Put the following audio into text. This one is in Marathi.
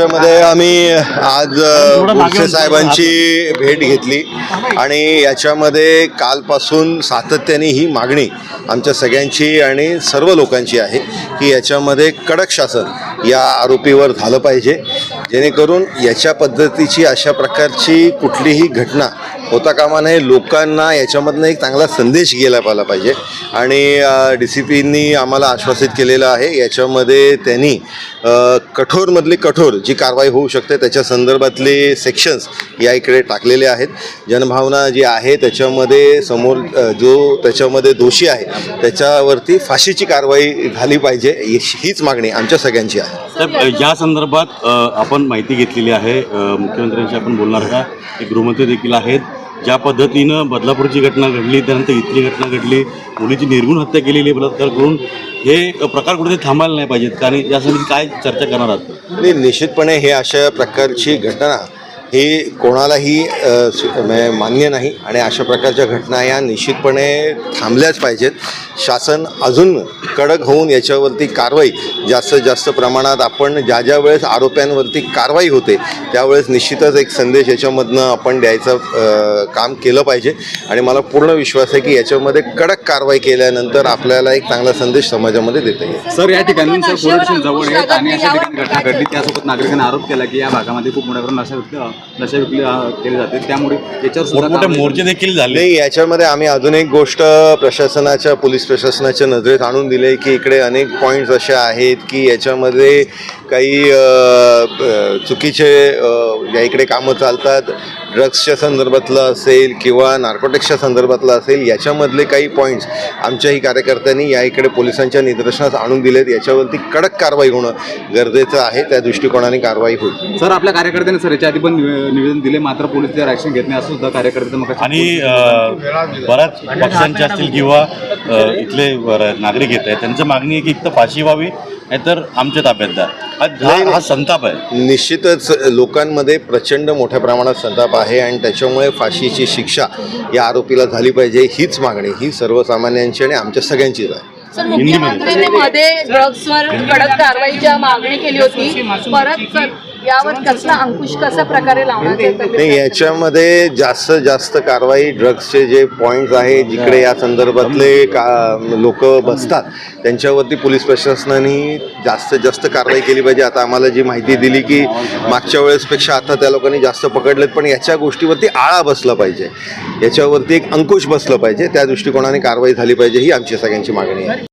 याच्यामध्ये आम्ही आज बोरसे साहेबांची भेट घेतली. आणि याच्यामध्ये कालपासून सातत्याने ही मागणी आमच्या सगळ्यांची आणि सर्व लोकांची आहे की याच्यामध्ये कडक शासन या आरोपीवर झालं पाहिजे. जेणेकरून याच्या पद्धतीची अशा प्रकारची कुठलीही घटना होता कामा नये. लोकांना याच्यामधनं एक चांगला संदेश गेला पाहिला पाहिजे. आणि डी सी पींनी आम्हाला आश्वासित केलेलं आहे. याच्यामध्ये त्यांनी कठोरमधली कठोर जी कारवाई होऊ शकते त्याच्या संदर्भातले सेक्शन्स या इकडे टाकलेले आहेत. जनभावना जी आहे त्याच्यामध्ये समोर जो त्याच्यामध्ये दोषी आहे त्याच्यावरती फाशीची कारवाई झाली पाहिजे हीच मागणी आमच्या सगळ्यांची आहे. साहेब या संदर्भात आपण माहिती घेतलेली आहे मुख्यमंत्र्यांशी आपण बोलणार का ते गृहमंत्री देखील आहेत. ज्या पद्धतीनं बदलापूरची घटना घडली त्यानंतर इथली घटना घडली मुलीची निर्गुण हत्या केलेली बलात्कार करून हे प्रकार कुठेतरी थांबायला नाही पाहिजेत. कारण यासाठी काय चर्चा करणार आहात? निश्चितपणे हे अशा प्रकारची घटना ही कोणालाही म्हणजे मान्य नाही आणि अशा प्रकारच्या घटना या निश्चितपणे थांबल्याच पाहिजेत. शासन अजून कडक होऊन याच्यावरती कारवाई जास्तीत जास्त प्रमाणात आपण ज्या ज्या वेळेस आरोप्यांवरती कारवाई होते त्यावेळेस निश्चितच एक संदेश याच्यामधनं आपण द्यायचं काम केलं पाहिजे. आणि मला पूर्ण विश्वास आहे की याच्यामध्ये कडक कारवाई केल्यानंतर आपल्याला एक चांगला संदेश समाजामध्ये देता येईल. सर या ठिकाणी सर जवळ आहेत आणि अशा ठिकाणी घटना घडली त्यासोबत नागरिकांनी आरोप केला की या भागामध्ये खूप मोठ्या प्रमाणात नशा विकली केली जाते. त्यामुळे याच्यावर मोर्चे देखील झाले. नाही याच्यामध्ये आम्ही अजून एक गोष्ट प्रशासनाच्या पोलीस प्रशासनाच्या नजरेत आणून दिले की इकडे अनेक पॉईंट्स असे आहेत की याच्यामध्ये काही चुकीचे या इकडे कामं चालतात. ड्रग्सच्या संदर्भातलं असेल किंवा नार्कोटिक्सच्या संदर्भातलं असेल याच्यामधले काही पॉईंट्स आमच्याही कार्यकर्त्यांनी या इकडे पोलिसांच्या निदर्शनास आणून दिलेत. याच्यावरती कडक कारवाई होणं गरजेचं आहे. त्या दृष्टिकोनाने कारवाई होईल. सर आपल्या कार्यकर्त्यांनी सर याच्या आधी पण निवे- निवेदन दिले. मात्र पोलीस त्यावर ऍक्शन घेत नाही असं सुद्धा कार्यकर्त्यांचं मग आणि बऱ्याच पक्षांचे असतील किंवा इथले नागरिक येत आहेत. त्यांचं मागणी आहे की एक तर फाशी व्हावी. नाहीतर आमच्या ताब्यात द्या. हा- संताप आहे. निश्चितच लोकांमध्ये प्रचंड मोठ्या प्रमाणात संताप आहे आणि त्याच्यामुळे फाशीची शिक्षा या आरोपीला झाली पाहिजे हीच मागणी ही सर्वसामान्यांची आणि आमच्या सगळ्यांचीच आहे. सर मुख्यमंत्र्यांनी मध्ये ड्रग्सवर कडक कारवाईची मागणी केली होती. परत यावर कसला अंकुश कशा प्रकारे नाही याच्यामध्ये जास्त जास्त कारवाई ड्रग्सचे जे पॉईंट्स आहे जिकडे या संदर्भातले का लोक बसतात त्यांच्यावरती पोलीस प्रशासनाने जास्तीत जास्त कारवाई केली पाहिजे. आता आम्हाला जी माहिती दिली की मागच्या वेळेसपेक्षा आता त्या लोकांनी जास्त पकडलेत पण याच्या गोष्टीवरती आळा बसला पाहिजे. याच्यावरती एक अंकुश बसलं पाहिजे. त्या दृष्टिकोनाने कारवाई झाली पाहिजे ही आमची सगळ्यांची मागणी आहे.